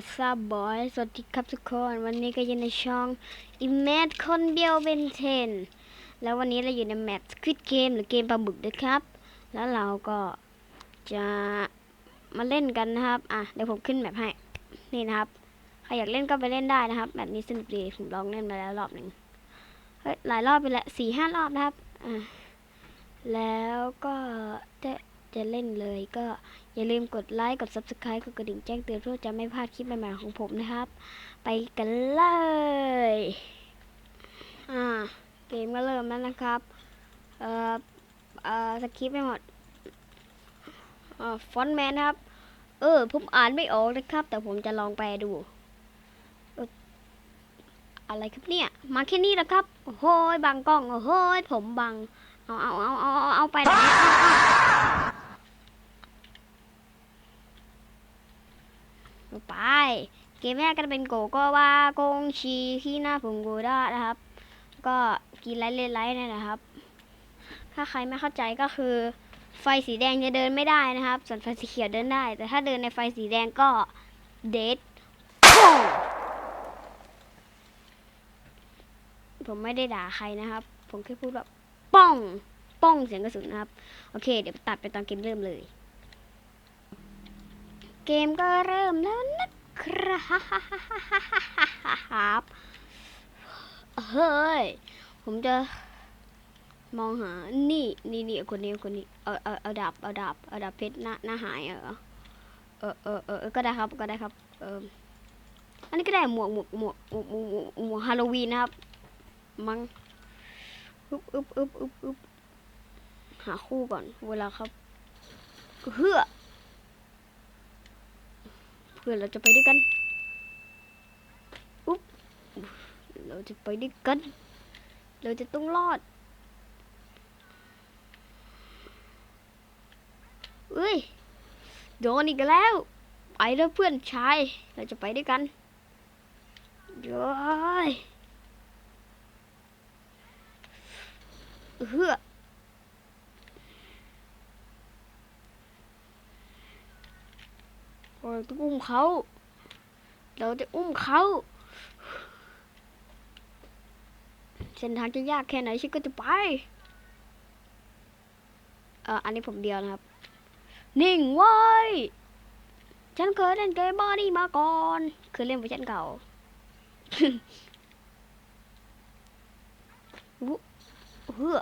โยวัสซับอยสวัสดีครับทุกคน วันนี้ก็อยู่ในช่อง i m a g e คนเดียวเป็นเทนแล้ววันนี้เราอยู่ในแมป Squid Game หรือเกมปลาบึกนะครับ แล้วเราก็จะมาเล่นกันนะครับ อะ เดี๋ยวผมขึ้นแมปให้ นี่นะครับ ใครอยากเล่นก็ไปเล่นได้นะครับ แบบนี้สนุกดี ผมลองเล่นมาแล้วรอบหนึ่งเฮ้ย หลายรอบไปแล้วสี่ห้ารอบนะครับ อะ แล้วก็จะ จะเล่นเลยก็อย่าลืมกดไลค์ กด Subscribe กดกระดิ่งแจ้งเตือนเพื่อจะไม่พลาดคลิปใหม่ๆของผมนะครับ ไปกันเลย อ่า เกมก็เริ่มแล้วนะครับ เอ่อ เอ่อสคริปต์ไปหมดอ่าฟอนต์แมนครับ เออ ผมอ่านไม่ออกนะครับ แต่ผมจะลองแปลดูอะไรครับเนี่ย มาแค่นี้แหละครับ โอ้โหยบังกล้อง โอ้โหยผมบังเอาเอาเอาเอาเอาเอาไปนเอาเอาเอา ไป เกมแรกก็จะเป็นโกโก็ว่ากงชีที่หน้าผมโกด้านะครับ ก็กินไลท์เล่นไลท์เนี่ยนะครับ ถ้าใครไม่เข้าใจก็คือ ไฟสีแดงจะเดินไม่ได้นะครับ ส่วนไฟสีเขียวเดินได้ แต่ถ้าเดินในไฟสีแดงก็เดทผมไม่ได้ด่าใครนะครับ ผมแค่พูดแบบป้อง ป้องเสียงกระสุนนะครับ โอเค เดี๋ยวตัดไปตอนเกมเริ่มเลย กมก็เริ่มแล้วนะครับเฮ้ย ผมจะมองหา นี่ นี่นี่คนนี้ คนนี้ เอาเอาเอาดาบ เอาดาบ เอาดาบเพชรหน้าหน้าหายเหรอเออเออเออเออก็ได้ครับ ก็ได้ครับ เอออันนี้ก็ได้หมวกหมวกหมวกหมวกหมวกหมวกฮาโลวีนนะครับ มั้งอึบอึบอึบอึบอึบหาคู่ก่อน เวลาครับเฮือ เพื่อนเราจะไปด้วยกันอุ๊บเราจะไปด้วยกัน เราจะต้องรอดเอ้ยโดนอีกแล้วไปแล้วเพื่อนชาย เราจะไปด้วยกันเย้ยเฮือเรา ต้องอุ้มเขา เราจะอุ้มเขาเส้นทางจะยากแค่ไหนฉันก็จะไป เอ่ออันนี้ผมเดียวนะครับ นิ่งไว้ ฉันเคยเล่นเกมบอดี้มาก่อน เคยเล่นเวอร์ชันเก่าวุเฮือ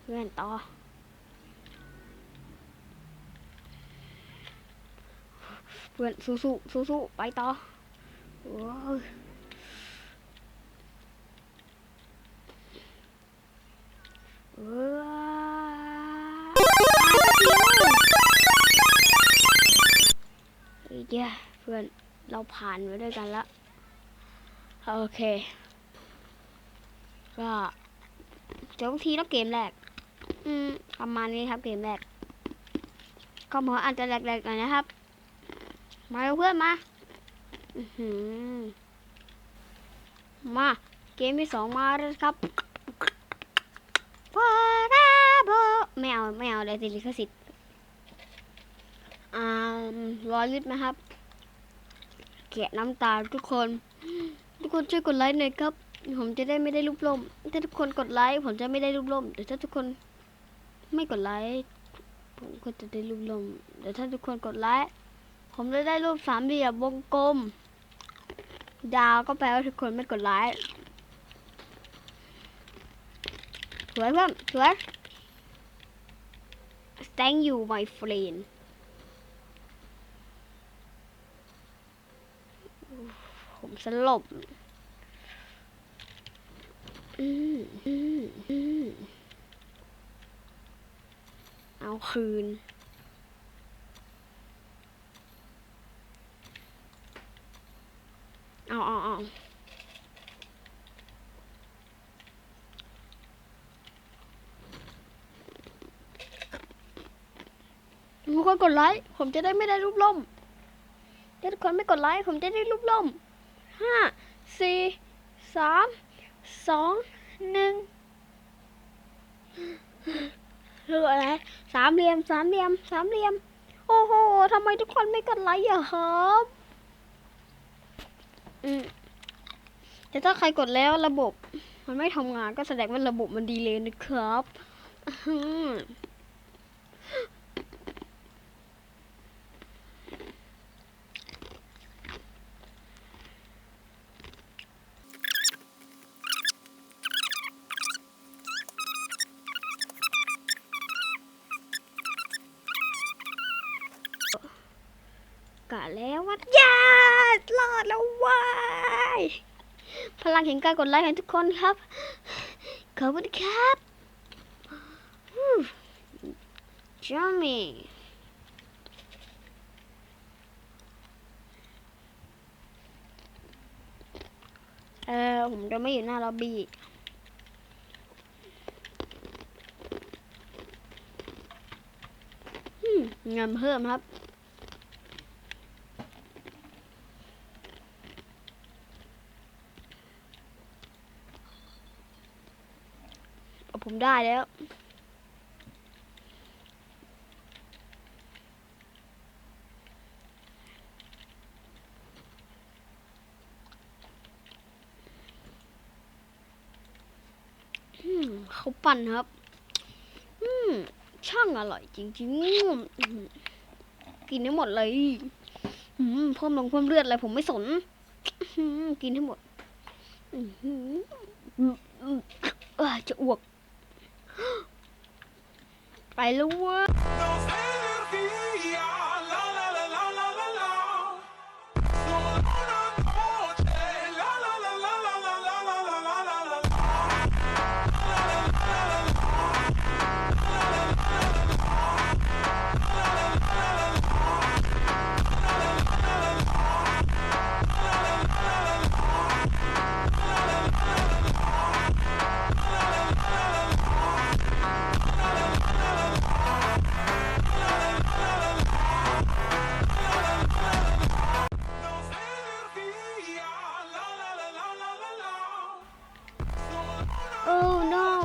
เพื่อนต่อ พื่อนสู้สู้สู้สู้ไปต่อเออเฮ้ยเจ้เพื่อนเราผ่านไปด้วยกันล้วโอเค ก็จบทีแล้วเกมแรก อืมประมาณนี้ครับเกมแรกก็หมออาจจะแหลกๆหน่อยนะครับ มาเพื่อนมาอือมา เกมที่สองมาแล้วครับปาราโบไม่เอาไม่เอาเลยติลิขสิทธิ์อ่ารอลิดไหมครับ แกะน้ำตาทุกคน ทุกคนช่วยกดไลค์หน่อยครับ ผมจะได้ไม่ได้รูปล่ม ถ้าทุกคนกดไลค์ผมจะไม่ได้รูปล่มแต่ถ้าทุกคนไม่กดไลค์ผมก็จะได้รูปล่มแต่ถ้าทุกคนกดไลค์ ผมจะได้รูปสามเหลี่ยมวงกลม ดาวก็แปลว่าทุกคนไม่กดไลค์สวยเพื่อนสวย thank you my friend ผมสลบอืมอืมอืมเอาคืน เอาเอาเอา ทุกคนกดไลค์ผมจะได้ไม่ได้รูปล่มถ้าทุกคนไม่กดไลค์ผมจะได้รูปล่มห้าสี่สามสองหนึ่งรูปอะไรสามเหลี่ยมสามเหลี่ยมสามเหลี่ยม โอ้โหทำไมทุกคนไม่กดไลค์อะครับอืมแต่ถ้าใครกดแล้วระบบ มันไม่ทำงานก็แสดงว่าระบบมันดีเลยนะครับ อื้อหือกะแล้วว่ายารอดแล้วว้ายพลังแห่งการกดไลค์ของทุกคนครับ ขอบคุณครับจอมี่เออผมจะไม่อยู่หน้าล็อบบี้เงินเพิ่มครับ เอาผม ได้แล้วอืมเขาปั่นครับ อืม ช่างอร่อยจริงๆ กินให้หมดเลยอืมเพิ่มลงเพิ่มเลือดอะไรผมไม่สน กินให้หมดอืมอืมอืมอืมเอ้ยจะอ้วก ไปแล้วเว้ย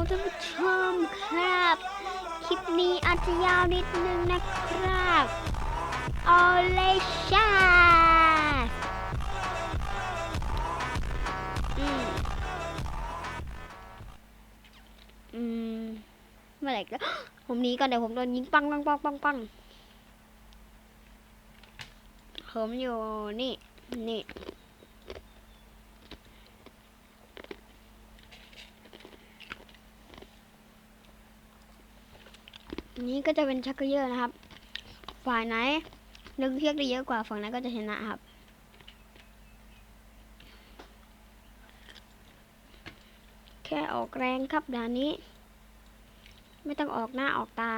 ท่านผู้ชมครับ คลิปนี้อาจจะยาวนิดนึงนะครับเอเลชาอืม อืมเมื่อไหร่ก็ผมหนีก่อนเดี๋ยวผมโดนยิงปังปังปังปังปังผมอยู่นี่ นี่ นี้ก็จะเป็นชักเกยอร์นะครับ ฝ่ายไหนนึกเทียกได้เยอะกว่าฝั่งนั้นก็จะชนะครับแค่ออกแรงครับด่านนี้ ไม่ต้องออกหน้าออกตา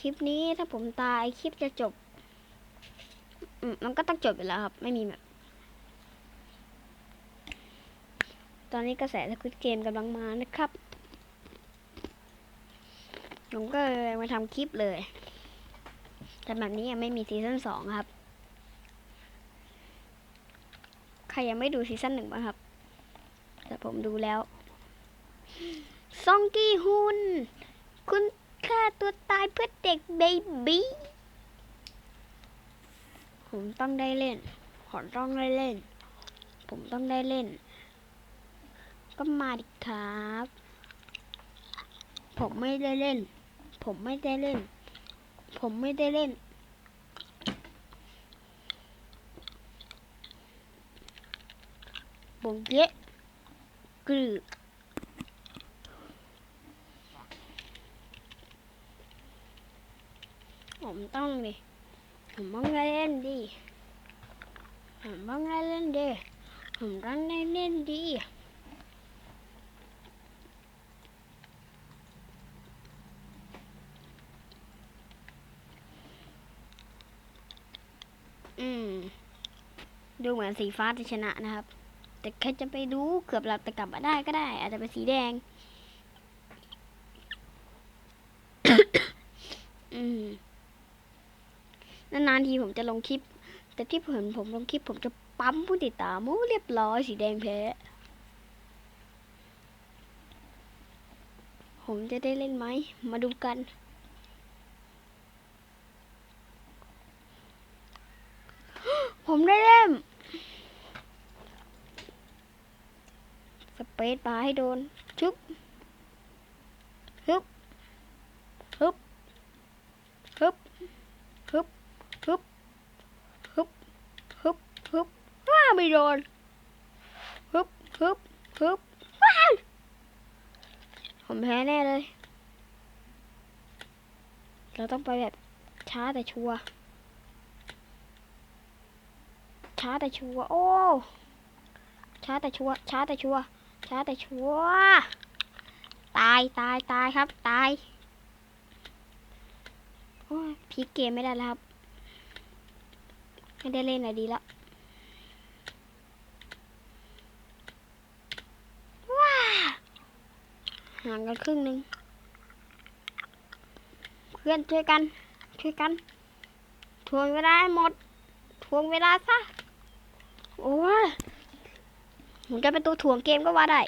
คลิปนี้ถ้าผมตายคลิปจะจบมมันก็ต้องจบอยู่แล้วครับ ไม่มีแบบ ตอนนี้กระแสสควิตเกมกำลังมานะครับ ผมก็เลยมาทำคลิปเลย แต่แบบนี้ยังไม่มีซีซั่นสองครับ ใครยังไม่ดูซีซั่นหนึ่งบ้างครับ แต่ผมดูแล้ว ซองกี้ฮุน คุณฆ่าตัวตายเพื่อเด็กเบบี้ ผมต้องได้เล่นขอต้องได้เล่น ผมต้องได้เล่น ก็มาดิครับ ผมไม่ได้เล่น ผมไม่ได้เล่น ผมไม่ได้เล่น บงเกะกรึผมต้องดิ ผมต้องได้เล่นดิ ผมต้องได้เล่นดิ ผมต้องได้เล่นดิ อืม ดูเหมือนสีฟ้าจะชนะนะครับ แต่ใครจะไปดูเกือบหลับแต่กลับมาได้ก็ได้ อาจจะเป็นสีแดง อืมนานๆทีผมจะลงคลิป แต่ที่ผมผมลงคลิปผมจะปั๊มผู้ติดตามโอ้เรียบร้อยสีแดงแพ้ผผมจะได้เล่นไหม มาดูกัน ผมได้เล่นสเปซบาให้โดน ชึบฮึบฮึบฮึบฮึบฮึบฮึบฮึบฮึบว้าไม่โดนฮึบฮึบฮึบว้าผมแพ้แน่เลย เราต้องไปแบบช้าแต่ชัวร์ ช้าแต่ชัวโอ้ ช้าแต่ชัวช้าแต่ชัวช้าแต่ชัวตายตายตายครับ ตายโอ้ยพลิกเกมไม่ได้แล้วครับ ไม่ได้เล่นอะไรดีแล้วว้าห่างกันครึ่งหนึ่งเพื่อนช่วยกัน ช่วยกันทวงเวลาให้หมดทวงเวลาซะ โอ้ยผมจะเป็นตัวถ่วงเกมก็ว่าได้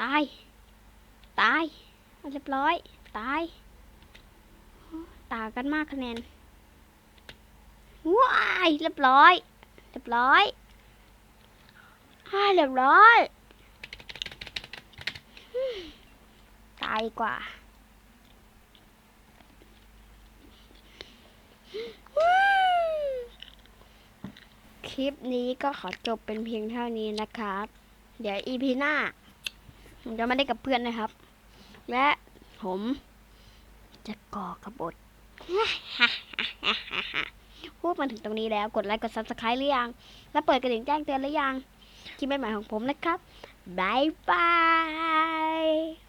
ตาย ตายเรียบร้อย ตาย ต่างกันมากคะแนน ว้ายเรียบร้อย เรียบร้อยฮ่าเรียบร้อย ตายกว่า คลิปนี้ก็ขอจบเป็นเพียงเท่านี้นะครับ เดี๋ยวอีพีหน้า ผมจะไม่ได้กับเพื่อนนะครับ และผมจะก่อกระบฏพูดมาถึงตรงนี้แล้วกดไลค์กด subscribe หรือยัง และเปิดกระดิ่งแจ้งเตือนหรือยังคลิปใหม่ๆของผมนะครับบายบาย